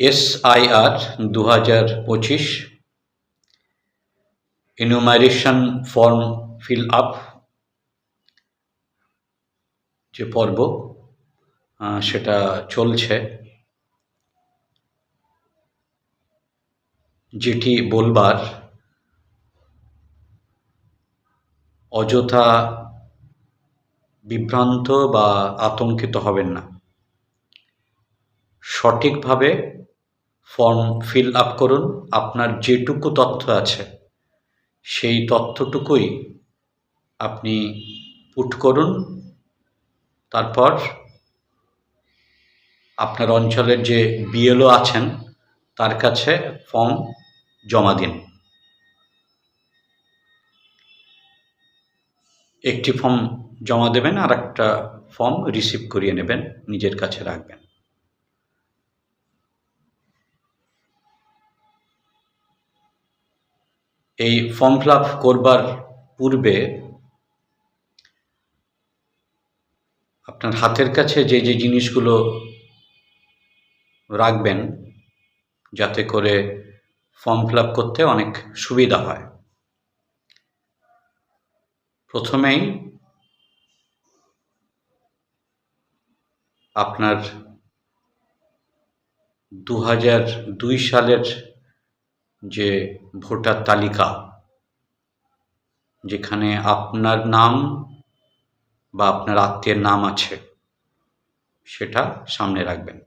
SIR দু হাজার পঁচিশ। ইনুমারেশন ফর্ম ফিল আপ যে পর্ব সেটা চলছে। যেটি বলবার অযথা বিভ্রান্ত বা আতঙ্কিত হবেন না। সঠিকভাবে ফর্ম ফিল আপ করুন। আপনার যেটুকু তথ্য আছে, সেই তথ্যটুকুই আপনি পুট করুন। তারপর আপনার অঞ্চলের যে বিএলও আছেন, তার কাছে ফর্ম জমা দিন। একটি ফর্ম জমা দেবেন আর একটা ফর্ম রিসিভ করিয়ে নেবেন, নিজের কাছে রাখবেন। এই ফর্ম ফিল করবার পূর্বে আপনার হাতের কাছে যে যে জিনিসগুলো রাখবেন, যাতে করে ফর্ম ফিল করতে অনেক সুবিধা হয়। প্রথমেই আপনার দু হাজার দুই সালের যে ভোটার তালিকা, যেখানে আপনার নাম বা আপনার আত্মীয়ের নাম আছে, সেটা সামনে রাখবেন।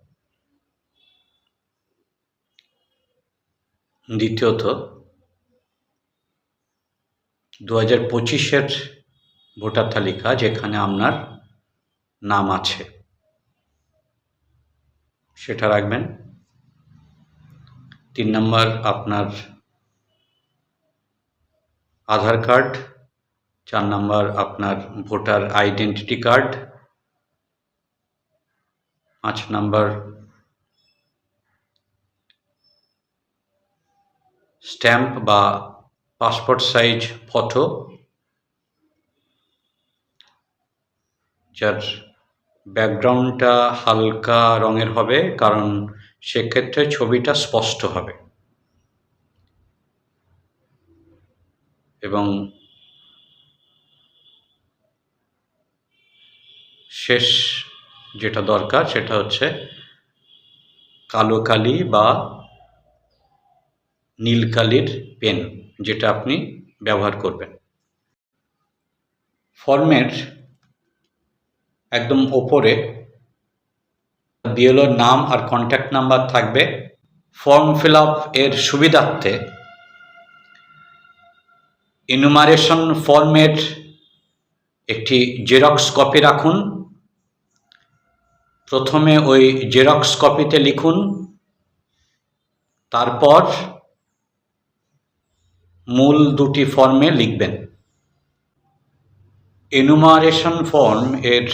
দ্বিতীয়ত দু হাজার পঁচিশের ভোটার তালিকা যেখানে আপনার নাম আছে, সেটা রাখবেন। তিন নম্বর আপনার আধার কার্ড, চার নম্বর আপনার ভোটার আইডেন্টিটি কার্ড, পাঁচ নম্বর স্ট্যাম্প বা পাসপোর্ট সাইজ ফটো, যার ব্যাকগ্রাউন্ডটা হালকা রঙের হবে, কারণ সেক্ষেত্রে ছবিটা স্পষ্ট হবে। এবং শেষ যেটা দরকার সেটা হচ্ছে কালো কালি বা নীল কালির পেন যেটা আপনি ব্যবহার করবেন। ফর্মের একদম ওপরে বিএলওর নাম আর কন্ট্যাক্ট নাম্বার থাকবে। ফর্ম ফিল এর সুবিধার্থে ইনুমারেশন ফর্মের একটি জেরক্স কপি রাখুন। প্রথমে ওই জেরক্স কপিতে লিখুন। তারপর মূল দুটি ফর্মে লিখবেন। এনুমারেশন ফর্ম এর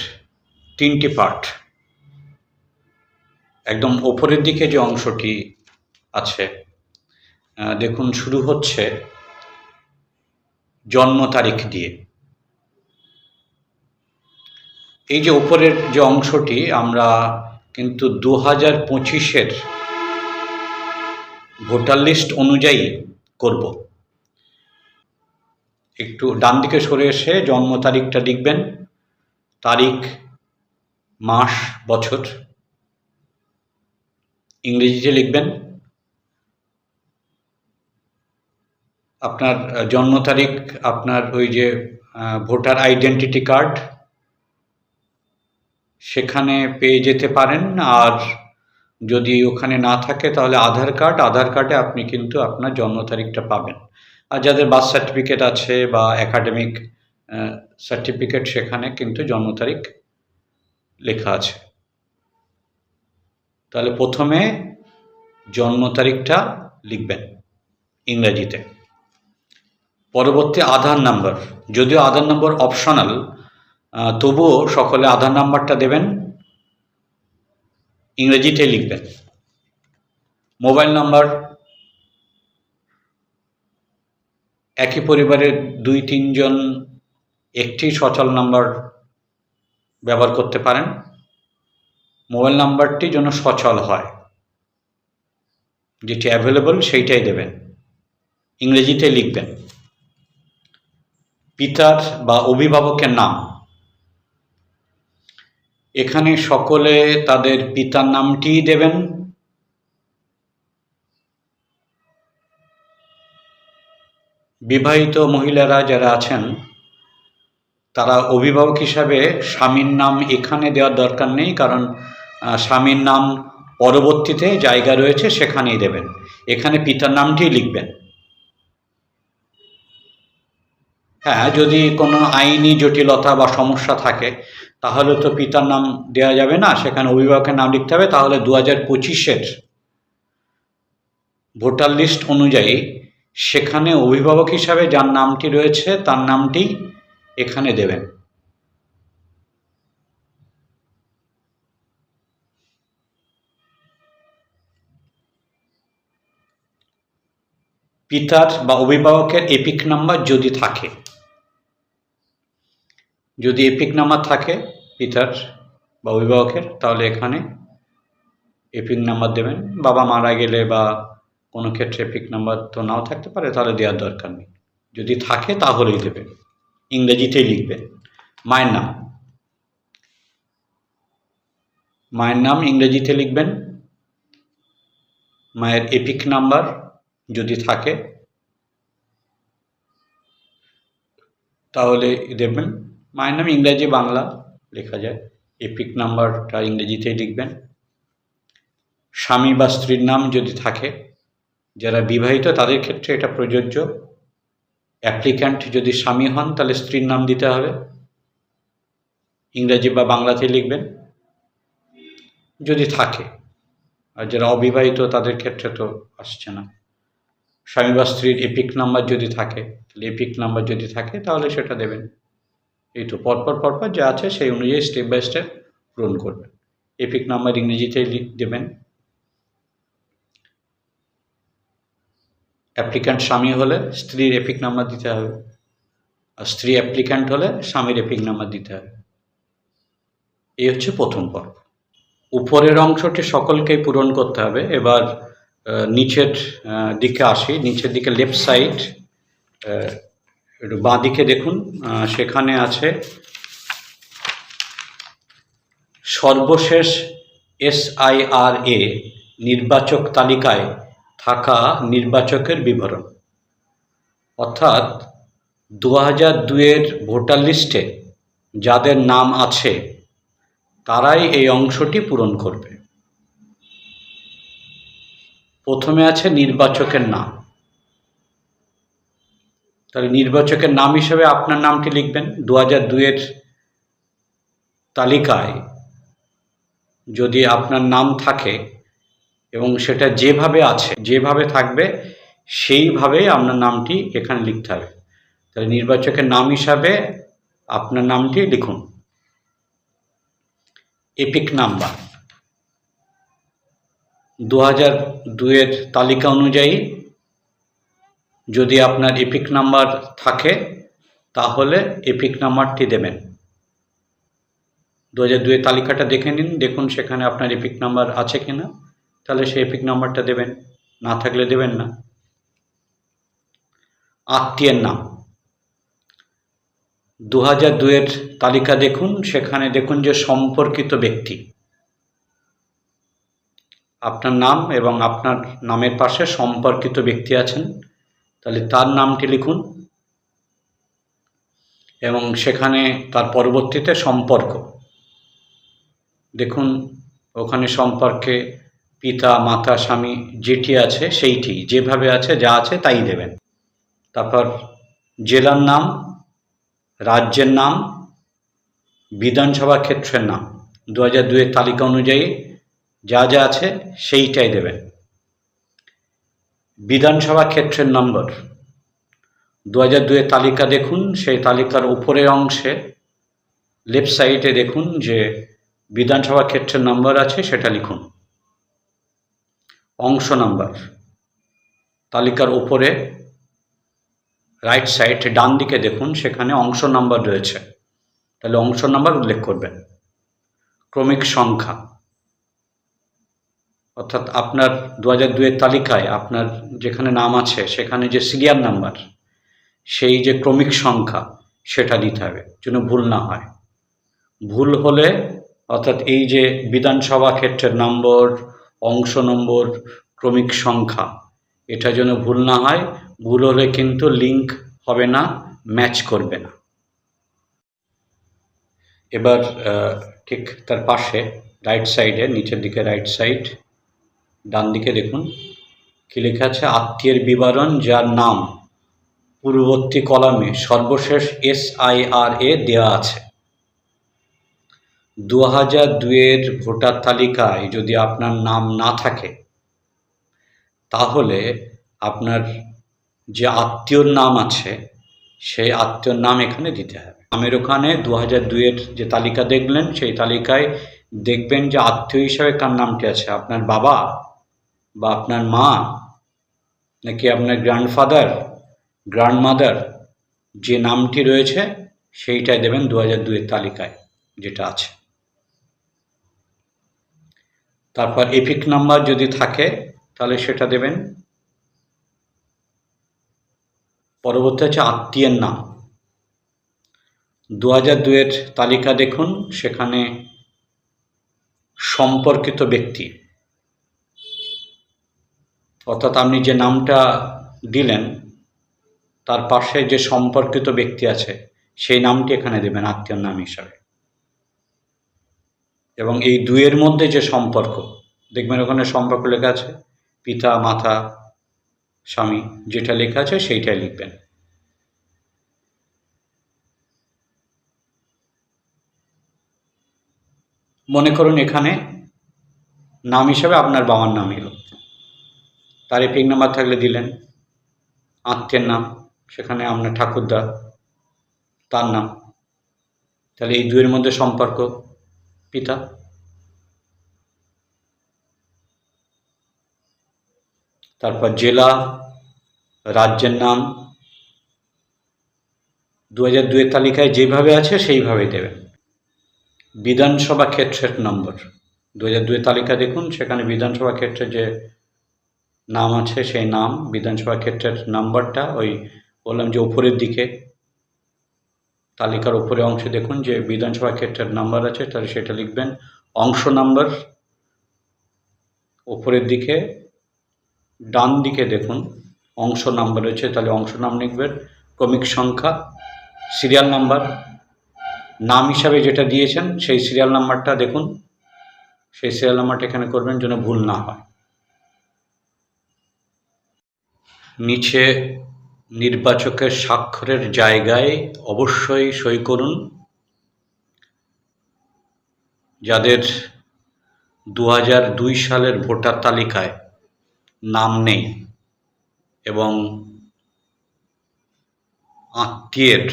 তিনটি পার্ট একদম ওপরের দিকে যে অংশটি আছে দেখুন, শুরু হচ্ছে জন্ম তারিখ দিয়ে। এই যে উপরের যে অংশটি, আমরা কিন্তু দু হাজার পঁচিশের ভোটার লিস্ট অনুযায়ী করব। একটু ডান দিকে সরে এসে জন্ম তারিখটা লিখবেন, তারিখ, মাস, বছর। ইংরেজিতে লিখবেন। আপনার জন্ম তারিখ, আপনার ওই যে ভোটার আইডেন্টিটি কার্ড, সেখানে পেয়ে যেতে পারেন। আর যদি ওখানে না থাকে, তাহলে আধার কার্ড, আধার কার্ডে আপনি কিন্তু আপনার জন্ম তারিখটা পাবেন। আর যাদের বার্থ সার্টিফিকেট আছে বা একাডেমিক সার্টিফিকেট, সেখানে কিন্তু জন্ম তারিখ লেখা আছে। তাহলে প্রথমে জন্ম তারিখটা লিখবেন ইংরেজিতে। পরবর্তী আধার নাম্বার। যদিও আধার নম্বর অপশনাল তবুও সকলে আধার নাম্বারটা দেবেন, ইংরেজিতে লিখবেন। মোবাইল নাম্বার, একই পরিবারের দুই তিনজন একটি সচল নাম্বার ব্যবহার করতে পারেন। মোবাইল নাম্বারটি যেন সচল হয়। যেটি অ্যাভেলেবল সেইটাই দেবেন। ইংরেজিতে লিখবেন। পিতার বা অভিভাবকের নাম। এখানে সকলে তাদের পিতার নামটিই দেবেন। বিবাহিত মহিলারা যারা আছেন, তারা অভিভাবক হিসাবে স্বামীর নাম এখানে দেওয়ার দরকার নেই, কারণ স্বামীর নাম পরবর্তীতে জায়গা রয়েছে, সেখানেই দেবেন। এখানে পিতার নামটিই লিখবেন। হ্যাঁ যদি কোনো আইনি জটিলতা বা সমস্যা থাকে, তাহলে তো পিতার নাম দেওয়া যাবে না। সেখানে অভিভাবকের নাম লিখতে হবে। তাহলে দু হাজার পঁচিশের ভোটার লিস্ট অনুযায়ী সেখানে অভিভাবক হিসাবে যার নামটি রয়েছে, তার নামটি এখানে দেবেন। পিতার বা অভিভাবকের এপিক নাম্বার যদি থাকে, যদি এপিক নাম্বার থাকে পিতার বা অভিভাবকের, তাহলে এখানে এপিক নাম্বার দেবেন। বাবা মারা গেলে বা কোনো ক্ষেত্রে এপিক নাম্বার তো নাও থাকতে পারে, তাহলে দেওয়ার দরকার নেই। যদি থাকে তাহলেই দেবেন। ইংরেজিতেই লিখবেন। মায়ের নাম। মায়ের নাম ইংরেজিতে লিখবেন। মায়ের এপিক নাম্বার যদি থাকে, তাহলে দেবেন মায়ের নাম ইংরেজি বাংলা লেখা যায়। এপিক নাম্বারটা ইংরেজিতেই লিখবেন। স্বামী বা স্ত্রীর নাম যদি থাকে, যারা বিবাহিত তাদের ক্ষেত্রে এটা প্রযোজ্য। অ্যাপ্লিক্যান্ট যদি স্বামী হন, তাহলে স্ত্রীর নাম দিতে হবে। ইংরেজি বা বাংলাতে লিখবেন। যদি থাকে, আর যারা অবিবাহিত তাদের ক্ষেত্রে তো আসছে না। স্বামী বা স্ত্রীর এপিক নাম্বার যদি থাকে, তাহলে এপিক নাম্বার যদি থাকে, তাহলে সেটা দেবেন। এই তো পরপর পরপর যা আছে সেই অনুযায়ী স্টেপ বাই স্টেপ পূরণ করবেন। এপিক নাম্বার ইংরেজিতে দেবেন। অ্যাপ্লিক্যান্ট স্বামী হলে স্ত্রীর এপিক নাম্বার দিতে হবে। আর স্ত্রী অ্যাপ্লিক্যান্ট হলে স্বামীর এপিক নাম্বার দিতে হবে। এই হচ্ছে প্রথম পর্ব। উপরের অংশটি সকলকেই পূরণ করতে হবে। এবার নিচের দিকে আসি, নিচের দিকে লেফট সাইড একটু বাঁ দিকে দেখুন সেখানে আছে সর্বশেষ এসআইআর এ নির্বাচক তালিকায় থাকা নির্বাচকের বিবরণ। অর্থাৎ দু হাজার দুয়ের ভোটার লিস্টে যাদের নাম আছে, তারাই এই অংশটি পূরণ করবে। প্রথমে আছে নির্বাচকের নাম। তাহলে নির্বাচকের নাম হিসেবে আপনার নামটি লিখবেন। দু হাজার দুয়ের তালিকায় যদি আপনার নাম থাকে এবং সেটা যেভাবে আছে, যেভাবে থাকবে, সেইভাবেই আপনার নামটি এখানে লিখতে হবে। তাহলে নির্বাচকের নাম হিসাবে আপনার নামটি লিখুন। EPIC number. দু হাজার দুয়ের তালিকা অনুযায়ী যদি আপনার এপিক নাম্বার থাকে, তাহলে এপিক নাম্বারটি দেবেন। দু হাজার দুয়ের তালিকাটা দেখে নিন, দেখুন সেখানে আপনার এপিক নাম্বার আছে কি না তাহলে সেই এপিক নাম্বারটা দেবেন, না থাকলে দেবেন না। আত্মীয়ের নাম। দু হাজার দুয়ের তালিকা দেখুন, সেখানে দেখুন যে সম্পর্কিত ব্যক্তি। আপনার নাম এবং আপনার নামের পাশে সম্পর্কিত ব্যক্তি আছেন, তাহলে তার নামটি লিখুন এবং সেখানে তার পরবর্তীতে সম্পর্ক। দেখুন, ওখানে সম্পর্কে পিতা, মাতা, স্বামী যেটি আছে সেইটি, যেভাবে আছে, যা আছে তাই দেবেন। তারপর জেলার নাম, রাজ্যের নাম, বিধানসভা ক্ষেত্রের নাম। দু হাজার দুয়ের তালিকা অনুযায়ী যা যা আছে সেইটাই দেবেন। বিধানসভা ক্ষেত্রের নম্বর। দু হাজার দুয়ের তালিকা দেখুন, সেই তালিকার উপরের অংশে লেফট সাইডে দেখুন যে বিধানসভা ক্ষেত্রের নম্বর আছে, সেটা লিখুন। অংশ নাম্বার। তালিকার উপরে রাইট সাইড ডান দিকে দেখুন, সেখানে অংশ নাম্বার রয়েছে। তাহলে অংশ নাম্বার উল্লেখ করবেন। ক্রমিক সংখ্যা। অর্থাৎ আপনার দু হাজার দুয়ের তালিকায় আপনার যেখানে নাম আছে, সেখানে যে সিরিয়াল নাম্বার, সেই যে ক্রমিক সংখ্যা, সেটা দিতে হবে, যেন ভুল না হয়। ভুল হলে, অর্থাৎ এই যে বিধানসভা ক্ষেত্রের নম্বর, অংশ নম্বর, ক্রমিক সংখ্যা, এটা যেন ভুল না হয়, ভুল হলে কিন্তু লিঙ্ক হবে না ম্যাচ করবে না। এবার ঠিক তার পাশে রাইট সাইডে নিচের দিকে রাইট সাইড ডান দিকে দেখুন, কি লেখা আছে? আত্মীয়ের বিবরণ যার নাম পূর্ববর্তী কলামে সর্বশেষ এস আই আর এ দেওয়া আছে। দু হাজার দুয়ের ভোটার তালিকায় যদি আপনার নাম না থাকে, তাহলে আপনার যে আত্মীয়র নাম আছে, সেই আত্মীয়র নাম এখানে দিতে হবে। নামের ওখানে দু হাজার দুয়ের যে তালিকা দেখলেন, সেই তালিকায় দেখবেন যে আত্মীয় হিসাবে কার নামটি আছে? আপনার বাবা বা আপনার মা, নাকি আপনার গ্র্যান্ডফাদার গ্র্যান্ডমাদার যে নামটি রয়েছে, সেইটাই দেবেন দু হাজার দুয়ের তালিকায়, যেটা আছে। তারপর এপিক নাম্বার যদি থাকে, তাহলে সেটা দেবেন। পরবর্তী হচ্ছে আত্মীয়ের নাম। দু হাজার দুয়ের তালিকা দেখুন, সেখানে সম্পর্কিত ব্যক্তি। অর্থাৎ আপনি যে নামটা দিলেন, তার পাশে যে সম্পর্কিত ব্যক্তি আছে, সেই নামটি এখানে দেবেন আত্মীয়র নাম হিসাবে। এবং এই দুইয়ের মধ্যে যে সম্পর্ক, দেখবেন ওখানে সম্পর্ক লেখা আছে, পিতা, মাতা, স্বামী, যেটা লেখা আছে সেইটাই লিখবেন। মনে করুন এখানে নাম হিসাবে আপনার বাবার নাম এলো তার এপিক নাম্বার থাকলে দিলেন। আত্মীয়ের নাম, সেখানে আপনার ঠাকুরদা, তার নাম। তাহলে এই দুয়ের মধ্যে সম্পর্ক পিতা। তারপর জেলা, রাজ্যের নাম। দু হাজার দুয়ের তালিকায় যেভাবে আছে সেইভাবেই দেবেন। বিধানসভা ক্ষেত্রের নম্বর। দু হাজার দুয়ের তালিকা দেখুন, সেখানে বিধানসভা ক্ষেত্রে যে নাম আছে, সেই নাম। বিধানসভা ক্ষেত্রের নাম্বারটা ওই বললাম যে উপরের দিকে। তালিকার উপরে অংশে দেখুন যে বিধানসভা ক্ষেত্রের নাম্বার আছে, তাহলে সেটা লিখবেন। অংশ নাম্বার উপরের দিকে, ডান দিকে দেখুন, অংশ নাম্বার রয়েছে, তাহলে অংশ নাম লিখবেন। ক্রমিক সংখ্যা, সিরিয়াল নাম্বার। নাম হিসাবে যেটা দিয়েছেন, সেই সিরিয়াল নাম্বারটা দেখুন। সেই সিরিয়াল নাম্বারটা এখানে করবেন যেন ভুল না হয়। নিচে নির্বাচকের স্বাক্ষরের জায়গায় অবশ্যই সই করুন। যাদের দু দুই সালের ভোটার তালিকায় নাম নেই এবং আত্মীয়ের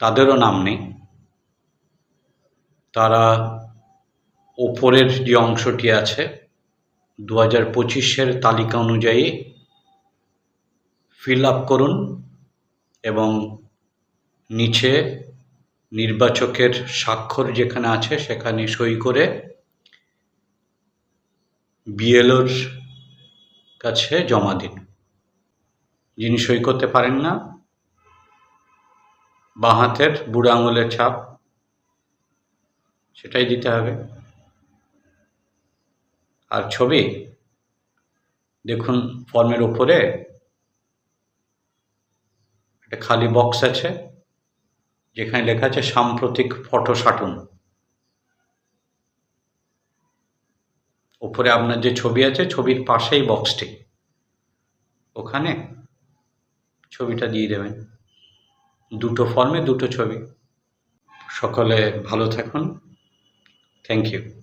তাদেরও নাম নেই, তারা ওপরের যে অংশটি আছে দু হাজার পঁচিশের তালিকা অনুযায়ী ফিল আপ করুন এবং নিচে নির্বাচকের স্বাক্ষর যেখানে আছে সেখানে সই করে বিএলওর কাছে জমা দিন। যিনি সই করতে পারেন না, বাঁ হাতের বুড়ো আঙুলের ছাপ, সেটাই দিতে হবে। আর ছবি, দেখুন ফর্মের উপরে একটা খালি বক্স আছে, যেখানে লেখা আছে সাম্প্রতিক ফটো সাটুন উপরে আপনার যে ছবি আছে, ছবির পাশেই বক্সটি ওখানে ছবিটা দিয়ে দেবেন। দুটো ফর্মে দুটো ছবি। সকলে ভালো থাকুন। Thank you